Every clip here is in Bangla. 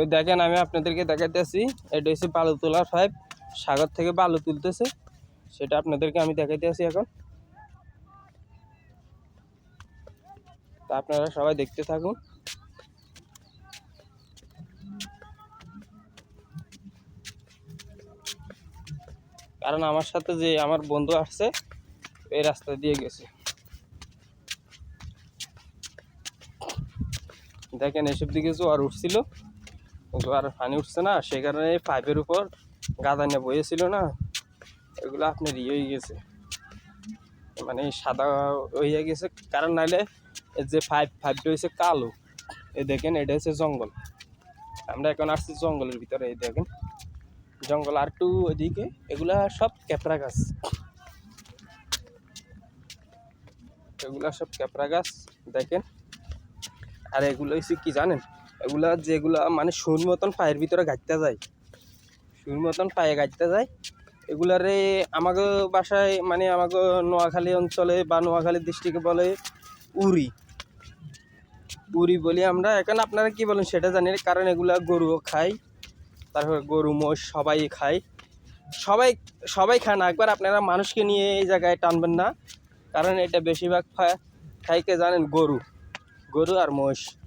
তো দেখেন, আমি আপনাদেরকে দেখাইতেছি। এটা হচ্ছে বালু তোলার পাইপ সাগর থেকে বালু তুলতেছে। সেটা আপনাদেরকে আমি দেখাইতে আছি এখন। তা আপনারা সবাই দেখতে থাকুন। কারণ আমার সাথে যে আমার বন্ধু আসছে, এই রাস্তা দিয়ে গেছে। দেখেন, এসব দিকে জোয়ার উঠছিল। জোয়ার পানি উঠছে না, সেই কারণে পাইপের উপর গাদা নিয়ে বইয়েছিল না, এগুলো আপনার ইয়ে হয়ে গেছে। মানে সাদা হয়ে গেছে, কারণ নাইলে এর যে পাইপ পাইপটা হয়েছে কালো এ দেখেন এটা হচ্ছে জঙ্গল। আমরা এখন আসছি জঙ্গলের ভিতরে, এই দেখেন। জঙ্গল আর একটু ওইদিকে, এগুলা সব ক্যাপরা গাছ। এগুলা সব ক্যাপরা গাছ, দেখেন। আর এগুলো হচ্ছে কি জানেন? এগুলা যেগুলা মানে সুর মতন পায়ের ভিতরে গাইতে যায়। সুর মতন পায়ে গাইতে যায়। এগুলারে আমাকে বাসায় মানে আমাকে নোয়াখালী অঞ্চলে বা নোয়াখালী ডিস্ট্রিক্টে বলে উড়ি উড়ি বলি আমরা। এখন আপনারা কি বলেন সেটা জানি কারণ এগুলা গরুও খায়, তারপর গরু, মোষ সবাই খায়। সবাই সবাই খায় না। একবার আপনারা মানুষকে নিয়ে এই জায়গায় টানবেন না, কারণ এটা বেশিরভাগ খা- খায় কে জানেন গরু। গরু আর মোষ।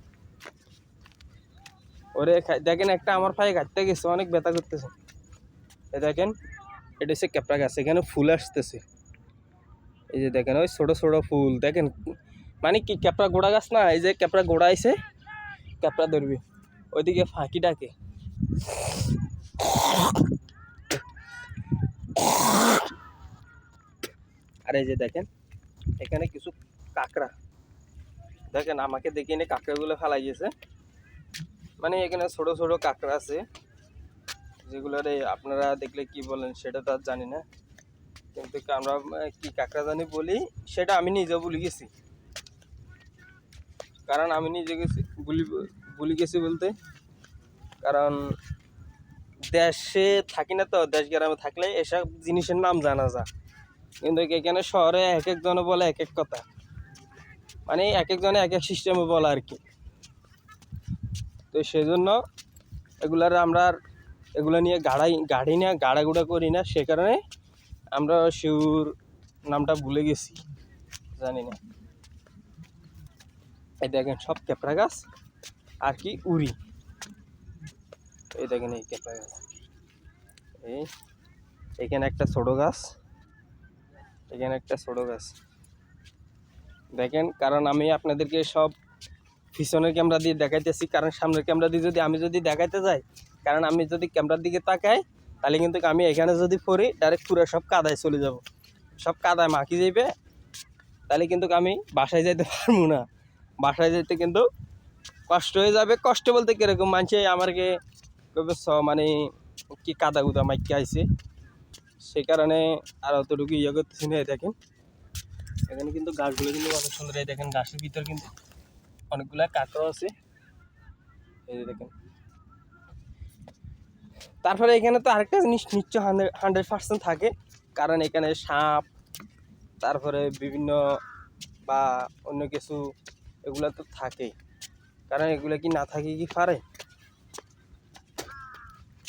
ওরে দেখেন একটা আমার পায়ে কাটতে গেছে, অনেক ব্যথা করতেছে। এ দেখেন, এটা হচ্ছে ক্যাপড়া গাছ, এখানে ফুল আসতেছে। এই যে দেখেন, ওই ছোট ছোট ফুল, দেখেন মানে কি ক্যাপড়া গোড়া গাছ না, এই যে ক্যাপড়া গোড়া আইছে ক্যাপড়া ধরবি, ওইদিকে ফাঁকি ডাকে। আর এই যে দেখেন, এখানে কিছু কাঁকড়া। দেখেন, আমাকে দেখে কাঁকড়াগুলো ফেলাই গেছে মানে এখানে ছোট ছোট কাঁকড়া আছে। যেগুলোরে আপনারা দেখলে কি বলেন সেটা তো আর জানি না। কিন্তু আমরা কি কাঁকড়া জানি বলি, সেটা আমি নিজে ভুলে গেছি। কারণ আমি নিজে গেছি, ভুলি, ভুলে গেছি বলতে। কারণ দেশে থাকি না তো, দেশ গ্রামে থাকলে এসব জিনিসের নাম জানা যায়। কিন্তু এখানে শহরে এক একজনে বলে এক এক কথা। মানে এক একজনে এক এক সিস্টেমে বলে আর কি। তো সেই সেজন্য এগুলার আমরা এগুলো নিয়ে গাড়াই, গাড়ি না গাড়াগুড়া করি না, সে কারণে আমরা শিউর নামটা ভুলে গেছি, জানি না। এই দেখেন সব ক্যাপড়া গাছ, আর কি উড়ি। এই দেখেন এই ক্যাপড়া গাছ। এই, এখানে একটা ছোট গাছ, এখানে একটা ছোট গাছ। দেখেন, কারণ আমি আপনাদেরকে সব পিছনের ক্যামেরা দিয়ে দেখাইতেছি, কারণ সামনের ক্যামেরা দিয়ে যদি আমি যদি দেখাইতে যাই, কারণ আমি যদি ক্যামেরার দিকে তাকাই, তাহলে কিন্তু আমি এখানে যদি পড়ি ডাইরেক্ট পুরো সব কাদায় চলে যাব। সব কাদায় মাখি যাইবে, তাহলে কিন্তু আমি বাসায় যাইতে পারব না। বাসায় যেতে কিন্তু কষ্ট হয়ে যাবে। কষ্ট বলতে কীরকম? মানছে আমাকে কবে স- মানে কি কাদা গুদা মাইকে আইছে। সেই কারণে আর অতটুকু ইয়ে করতেছি না দেখেন। এখানে কিন্তু গাছগুলো কিন্তু অনেক সুন্দর, এই দেখেন গাছের ভিতর কিন্তু অনেকগুলা কাঁকড়া আছে। এই যে দেখেন। তারপরে এখানে তো আরেকটা জিনিস নিশ্চয় হান্ড্রেড পার্সেন্ট থাকে, কারণ এখানে সাপ, তারপরে বিভিন্ন বা অন্য কিছু এগুলো তো থাকেই। কারণ এগুলো কি না থাকে কি পারে?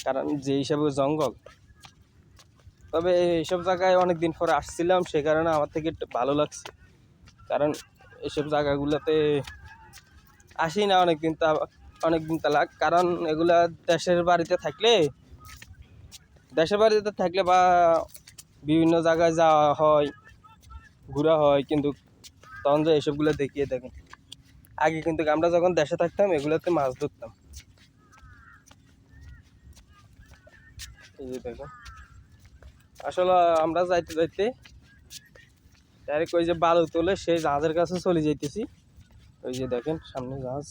কারণ যে হিসাবে জঙ্গল। তবে এইসব জায়গায় অনেক দিন পরে আসছিলাম, সে কারণে আমার থেকে ভালো লাগছে। কারণ এসব জায়গাগুলোতে আসি না অনেক দিন তা, অনেক দিন তালাক। কারণ এগুলা দেশের বাড়িতে থাকলে, দেশের বাড়িতে থাকলে বা বিভিন্ন জায়গায় যাওয়া হয়, ঘোরা হয়, কিন্তু তখন যে এসবগুলো দেখিয়ে দেখেন আগে কিন্তু আমরা যখন দেশে থাকতাম, এগুলোতে মাছ ধরতাম। এই যে দেখো। আসলে আমরা যাইতে যাইতে, ডাইরেক্ট ওই যে বালু তোলে সেই জাহাজের কাছে চলে যাইতেছি। ওই যে দেখেন, সামনে জাহাজ।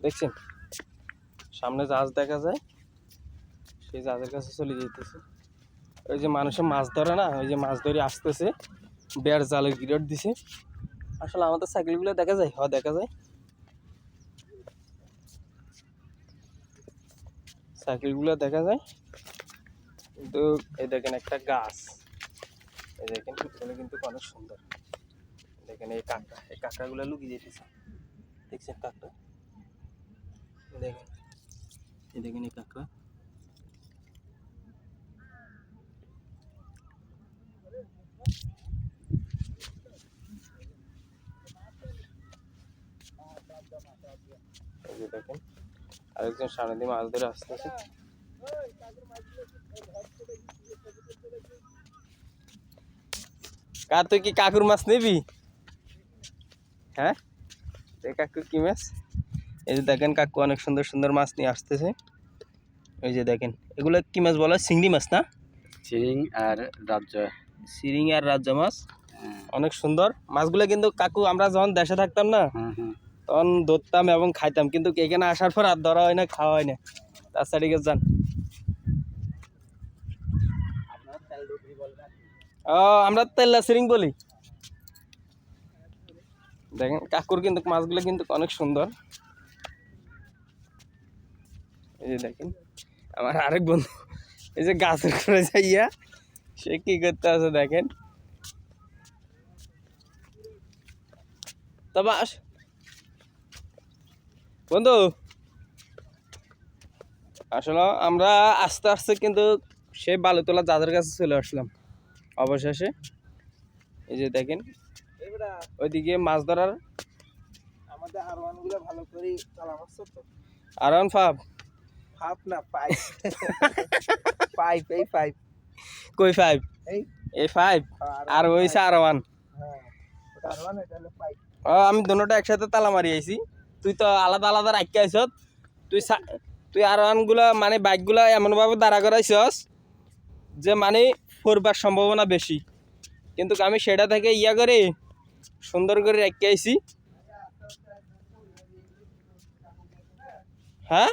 দেখছেন? সামনে জাহাজ দেখা যায়, সেই জাহাজের কাছে চলে যেতেছে ওই যে মানুষে মাছ ধরে না, ওই যে মাছ ধরে আসতেছে, বেড় জালের গিরট দিছে। আসলে আমাদের সাইকেলগুলো দেখা যায়? হ্যাঁ দেখা যায়। সাইকেলগুলো দেখা যায়। কিন্তু এই দেখেন একটা গাছ। এই দেখেন কিন্তু অনেক সুন্দর। দেখেন এই কাঁকড়া, এই কাঁকড়াগুলো লুকিয়ে যেতেছে দেখছেন কাঁকড়া? দেখেন, এই দেখেন এই কাঁকড়া। দেখেন, আরেকজন সামনে দিয়ে মাছ ধরে আসতেছে। কা তুই কি কাকুর মাছ নিবি? হ্যাঁ? এই কাকু কি মাছ? এই যে দেখেন কাকু অনেক সুন্দর সুন্দর মাছ নিয়ে আসতেছে। এই যে দেখেন এগুলো কি মাছ বলা? চিংড়ি মাছ না? চিরিং আর রাজ্য। সিরিং আর রাজ্য মাছ। হ্যাঁ। অনেক সুন্দর। মাছগুলো কিন্তু কাকু আমরা যখন দেশে থাকতাম না তখন ধরতাম এবং খাইতাম। কিন্তু এখানে আসার পর আর ধরা হয় না খাওয়া হয় না। তার সাইডে যান। ও আমরা তেল্লা সিরিং বলি। দেখেন, কাকুর কিন্তু মাছগুলো কিন্তু অনেক সুন্দর। এই যে দেখেন, আমার আরেক বন্ধু, এই যে গাছের করে যাইয়া সে কি করতে আছে দেখেন। তবে বন্ধু, আসলে আমরা আস্তে আস্তে কিন্তু সে বালুতলা দাদার কাছে চলে আসলাম, অবশেষে। এই যে দেখেন ওইদিকে মাছ ধরার? আমাদের আরওয়ানগুলো ভালো করে চালা মারছো তো। আরাউন্ড ফাইভ হাফ না পাইপ। পাইপ এই পাইপ। কই ফাইভ এই। এই ফাইভ আর ওইছে আর ওয়ান হ্যাঁ আরওয়ান পাইপ। ও আমি দুটোটা একসাথে তালা মারি আইছি। তুই তো আলাদা আলাদা রাখতে আইছত তুই তুই আরগুলা মানে বাইকগুলা এমনভাবে দাঁড়া করাইছস যে মানে পড়বার সম্ভাবনা বেশি। কিন্তু আমি সেটা থেকে ইয়া করে সুন্দর করে রেখে আইছি হ্যাঁ?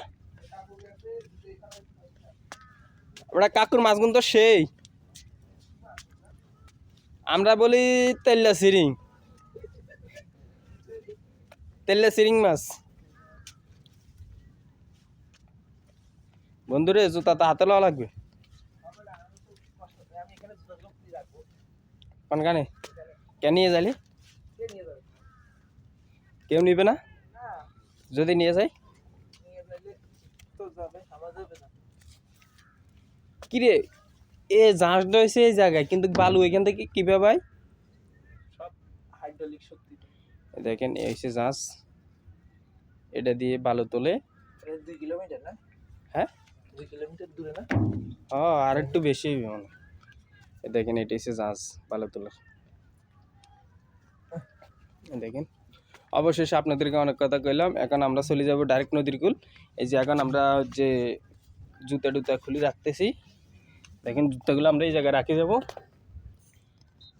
ওটা কাকুর মাছগুন তো সেই। আমরা বলি তেল্লা সিরিং। তেলে সিরিং মাছ। বন্ধুরে, জুতা তো হাতে লওয়া লাগবে। কেন নিয়ে যালি? কে নিয়ে যাবে কেউ নিবে না? যদি নিয়ে না। কিরে এ জাহাজ রয়েছে এই জায়গায় কিন্তু বালু এখান থেকে কীভাবে ভাই দেখেন এই হচ্ছে জাহাজ। এটা দিয়ে বালু তোলে। দুই কিলোমিটার না? হ্যাঁ? দুই কিলোমিটার দূরে না? ও আর একটু বেশি মনে দেখেন এটা হচ্ছে জাহাজ বালু তোলার। দেখেন। অবশেষে আপনাদেরকে অনেক কথা কইলাম। এখন আমরা চলে যাব ডাইরেক্ট নদীর কুল। এই যে এখন আমরা যে জুতা টুতা খুলি রাখতেছি, দেখেন জুতাগুলো আমরা এই জায়গায় রাখি যাব।